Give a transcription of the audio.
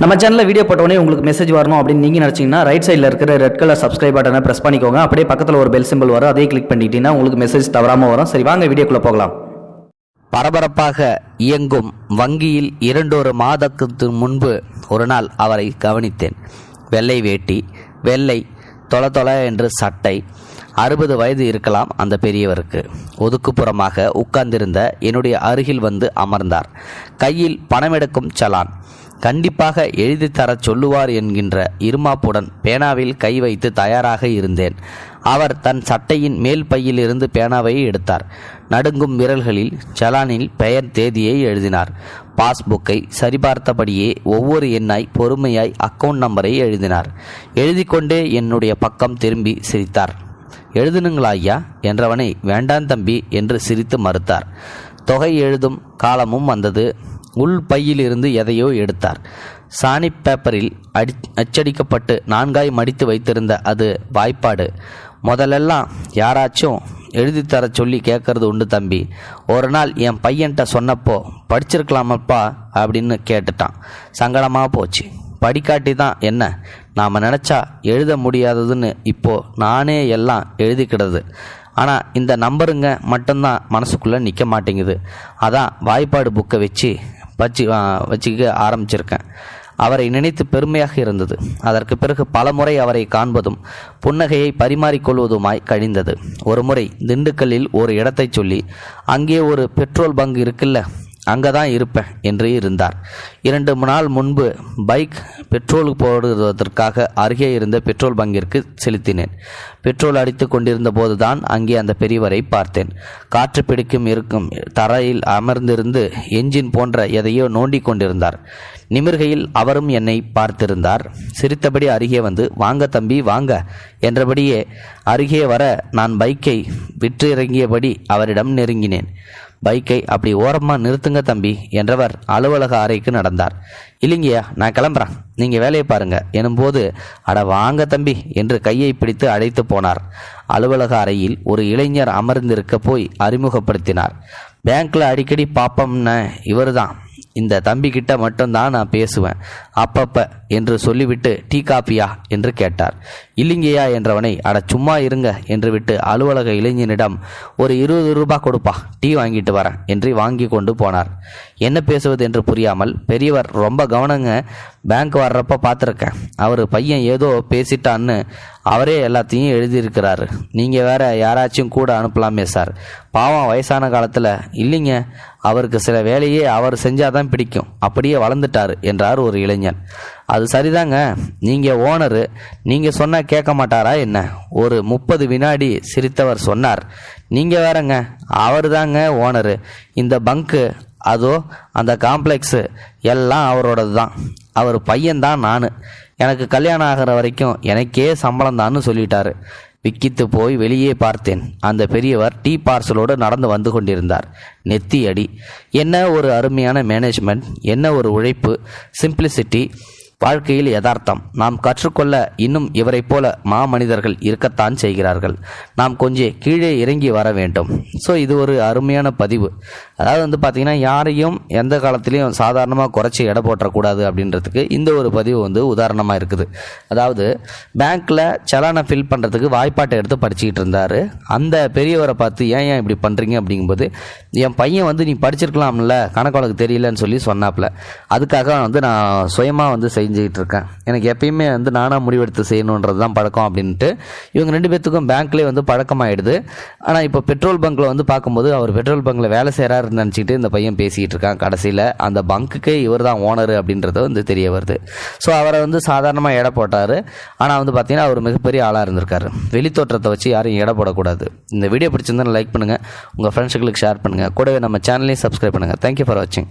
நம்ம சேனலில் வீடியோ போட்டோடனே உங்களுக்கு மெசேஜ் வரணும் அப்படின்னு நீங்கள் நினச்சிங்கன்னா ரைட் சைடில் இருக்கிற ரெட் கலர் சப்ஸ்கிரைப் பட்டனை ப்ரெஸ் பண்ணிக்கோங்க. அப்படியே பக்கத்தில் ஒரு பெல் சிம்பிள் வரும். அதே கிளிக் பண்ணிட்டீங்கன்னா உங்களுக்கு மெசேஜ் தவறாமல் வரும். சரி வாங்க வீடியோக்குள்ளே போகலாம். பரபரப்பாக இயங்கும் வங்கியில் இரண்டொரு மாதத்துக்கு முன்பு ஒரு நாள் அவரை கவனித்தேன். வெள்ளை வேட்டி வெள்ளை தொல தொல என்று சட்டை அறுபது வயது இருக்கலாம் அந்த பெரியவருக்கு. ஒதுக்குப்புறமாக உட்கார்ந்திருந்த என்னுடைய அருகில் வந்து அமர்ந்தார். கையில் பணமெடுக்கும் சலான். கண்டிப்பாக எழுதி தரச் சொல்லுவார் என்கின்ற இருமாப்புடன் பேனாவில் கை வைத்து தயாராக இருந்தேன். அவர் தன் சட்டையின் மேல் பையிலிருந்து பேனாவை எடுத்தார். நடுங்கும் விரல்களில் சலானில் பெயர் தேதியை எழுதினார். பாஸ்புக்கை சரிபார்த்தபடியே ஒவ்வொரு எண்ணாய் பொறுமையாய் அக்கவுண்ட் நம்பரை எழுதினார். எழுதிக்கொண்டே என்னுடைய பக்கம் திரும்பி சிரித்தார். எழுதுனுங்களா ஐயா? என்றவனை வேண்டாம் தம்பி என்று சிரித்து மறுத்தார். தொகை எழுதும் காலமும் வந்தது. உள் பையிலிருந்து எதையோ எடுத்தார். சாணி பேப்பரில் அடி அச்சடிக்கப்பட்டு நான்காய் மடித்து வைத்திருந்த அது வாய்ப்பாடு. முதல்லெல்லாம் யாராச்சும் எழுதி தர சொல்லி கேட்கறது உண்டு தம்பி. ஒரு நாள் என் பையன்கிட்ட சொன்னப்போ படிச்சிருக்கலாமப்பா அப்படின்னு கேட்டுட்டான். சங்கடமாக போச்சு. படிக்காட்டி தான் என்ன நாம் நினச்சா எழுத முடியாததுன்னு இப்போ நானே எல்லாம் எழுதிக்கிடுது ஆனால் இந்த நம்பருங்க மட்டும்தான் மனசுக்குள்ளே நிற்க மாட்டேங்குது. அதான் வாய்ப்பாடு புக்கை வச்சு வச்சு வச்சுக்க ஆரம்பிச்சிருக்கேன். அவரை நினைத்து பெருமையாக இருந்தது. அதற்கு பிறகு பலமுறை அவரை காண்பதும் புன்னகையை பரிமாறிக்கொள்வதுமாய் கழிந்தது. ஒருமுறை திண்டுக்கல்லில் ஒரு இடத்தை சொல்லி அங்கே ஒரு பெட்ரோல் பங்க் இருக்குல்ல அங்கே தான் இருப்பேன் என்று இருந்தார். இரண்டு நாள் முன்பு பைக் பெட்ரோல் போடுவதற்காக அருகே இருந்த பெட்ரோல் பங்கிற்கு செலுத்தினேன். பெட்ரோல் அடித்து கொண்டிருந்த போதுதான் அங்கே அந்த பெரியவரை பார்த்தேன். காற்று பிடிக்கும் இருக்கும் தரையில் அமர்ந்திருந்து என்ஜின் போன்ற எதையோ நோண்டிக் கொண்டிருந்தார். நிமிர்கையில் அவரும் என்னை பார்த்திருந்தார். சிரித்தபடி அருகே வந்து வாங்க தம்பி வாங்க என்றபடியே அருகே வர நான் பைக்கை விற்றிறங்கியபடி அவரிடம் நெருங்கினேன். பைக்கை அப்படி ஓரமாக நிறுத்துங்க தம்பி என்றவர் அலுவலக அறைக்கு நடந்தார். இல்லைங்கய்யா நான் கிளம்புறேன். நீங்கள் வேலையை பாருங்க. எனும்போது அட வாங்க தம்பி என்று கையை பிடித்து அழைத்து போனார். அலுவலக அறையில் ஒரு இளைஞர் அமர்ந்திருக்க போய் அறிமுகப்படுத்தினார். பேங்க்ல அடிக்கடி பாப்பம்ன இவர்தான். இந்த தம்பி கிட்ட மட்டும்தான் நான் பேசுவேன். அப்பப்ப என்று சொல்லிவிட்டு டீ காப்பியா? என்று கேட்டார். இல்லைங்கய்யா என்றவனை அட சும்மா இருங்க என்று விட்டு அலுவலக இளைஞனிடம் ஒரு இருபது ரூபாய் கொடுப்பா டீ வாங்கிட்டு வரேன் என்று வாங்கி கொண்டு போனார். என்ன பேசுவது என்று புரியாமல் பெரியவர் ரொம்ப கவனங்க பேங்க் வர்றப்ப பார்த்துருக்கேன் அவர் பையன் ஏதோ பேசிட்டான்னு அவரே எல்லாத்தையும் எழுதியிருக்கிறாரு. நீங்கள் வேற யாராச்சும் கூட அனுப்பலாமே சார். பாவம் வயசான காலத்தில் இல்லைங்க அவருக்கு சில வேலையே அவர் செஞ்சாதான் பிடிக்கும். அப்படியே வளர்ந்துட்டாரு என்றார் ஒரு இளைஞன். அது சரிதாங்க. நீங்கள் ஓனரு நீங்கள் சொன்னால் கேட்க மாட்டாரா என்ன? ஒரு முப்பது வினாடி சிரித்தவர் சொன்னார். நீங்கள் வேறங்க அவர் தாங்க ஓனரு. இந்த பங்க்கு அதோ அந்த காம்ப்ளெக்ஸு எல்லாம் அவரோடது தான் அவர் பையன்தான் நான். எனக்கு கல்யாணம் ஆகிற வரைக்கும் எனக்கே சம்பளம் தான்னு சொல்லிட்டாரு. விக்கித்து போய் வெளியே பார்த்தேன். அந்த பெரியவர் டீ பார்சலோடு நடந்து வந்து கொண்டிருந்தார். நெத்தி அடி என்ன ஒரு அருமையான மேனேஜ்மெண்ட் என்ன ஒரு உழைப்பு சிம்பிளிசிட்டி வாழ்க்கையில் யதார்த்தம். நாம் கற்றுக்கொள்ள இன்னும் இவரைப் போல மாமனிதர்கள் இருக்கத்தான் செய்கிறார்கள். நாம் கொஞ்சம் கீழே இறங்கி வர வேண்டும். ஸோ இது ஒரு அருமையான பதிவு. அதாவது வந்து பார்த்திங்கன்னா யாரையும் எந்த காலத்திலையும் சாதாரணமாக குறைச்சி எடை போட்டக்கூடாது அப்படின்றதுக்கு இந்த ஒரு பதிவு வந்து உதாரணமாக இருக்குது. அதாவது பேங்க்கில் செலானை ஃபில் பண்ணுறதுக்கு வாய்ப்பாட்டை எடுத்து படிச்சுக்கிட்டு இருந்தார். அந்த பெரியவரை பார்த்து ஏன் ஏன் இப்படி பண்ணுறீங்க அப்படிங்கும்போது என் பையன் வந்து நீ படிச்சிருக்கலாம்ல கணக்கு உனக்கு தெரியலன்னு சொல்லி சொன்னாப்புல அதுக்காக வந்து நான் சுயமாக வந்து செய் செஞ்சுக்கிட்டு இருக்கேன் எனக்கு எப்பயுமே வந்து நானாக முடிவெடுத்து செய்யணுன்றது தான் பழக்கம் அப்படின்ட்டு இவங்க ரெண்டு பேர்த்துக்கும் பேங்க்லேயே வந்து பழக்கமாயிடுது. ஆனால் இப்போ பெட்ரோல் பங்க்கில் வந்து பார்க்கும்போது அவர் பெட்ரோல் பங்க்கில் வேலை செய்கிறாருன்னு நினச்சிக்கிட்டு இந்த பையன் பேசிக்கிட்டு இருக்கான் கடைசியில். அந்த பங்குக்கே இவர் தான் ஓனர் அப்படின்றது வந்து தெரிய வருது. ஸோ அவரை வந்து சாதாரணமாக எடை போட்டார். ஆனால் வந்து பார்த்தீங்கன்னா அவர் மிகப்பெரிய ஆளாக இருந்திருக்காரு. வெளித்தோற்றத்தை வச்சு யாரையும் எடை போடக்கூடாது. இந்த வீடியோ பிடிச்சிருந்தா லைக் பண்ணுங்கள் உங்கள் ஃப்ரெண்ட்ஸுகளுக்கு ஷேர் பண்ணுங்கள் கூடவே நம்ம சேனலையும் சப்ஸ்கிரைப் பண்ணுங்கள் தேங்க்யூ ஃபார் வாட்சிங்